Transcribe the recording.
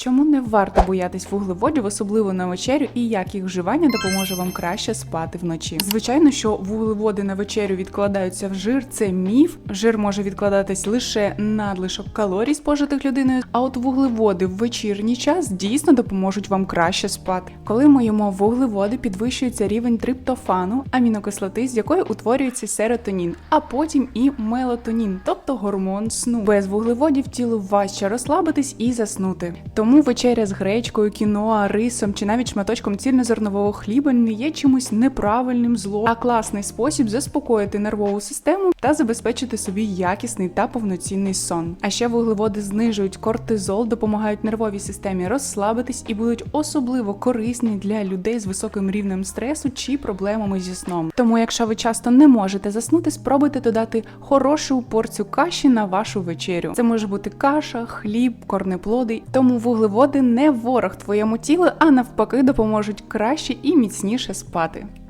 Чому не варто боятись вуглеводів, особливо на вечерю, і як їх вживання допоможе вам краще спати вночі? Звичайно, що вуглеводи на вечерю відкладаються в жир, це міф. Жир може відкладатись лише надлишок калорій, спожитих людиною. А от вуглеводи в вечірній час дійсно допоможуть вам краще спати. Коли ми їмо вуглеводи, підвищується рівень триптофану, амінокислоти, з якої утворюється серотонін, а потім і мелатонін, тобто гормон сну. Без вуглеводів тілу важче розслабитись і заснути. Тому вечеря з гречкою, кіноа, рисом чи навіть шматочком цільнозернового хліба не є чимось неправильним злом, а класний спосіб заспокоїти нервову систему та забезпечити собі якісний та повноцінний сон. А ще вуглеводи знижують кортизол, допомагають нервовій системі розслабитись і будуть особливо корисні для людей з високим рівнем стресу чи проблемами зі сном. Тому, якщо ви часто не можете заснути, спробуйте додати хорошу порцію каші на вашу вечерю. Це може бути каша, хліб, корнеплоди. Тому вуглеводи не ворог твоєму тілу, а навпаки допоможуть краще і міцніше спати.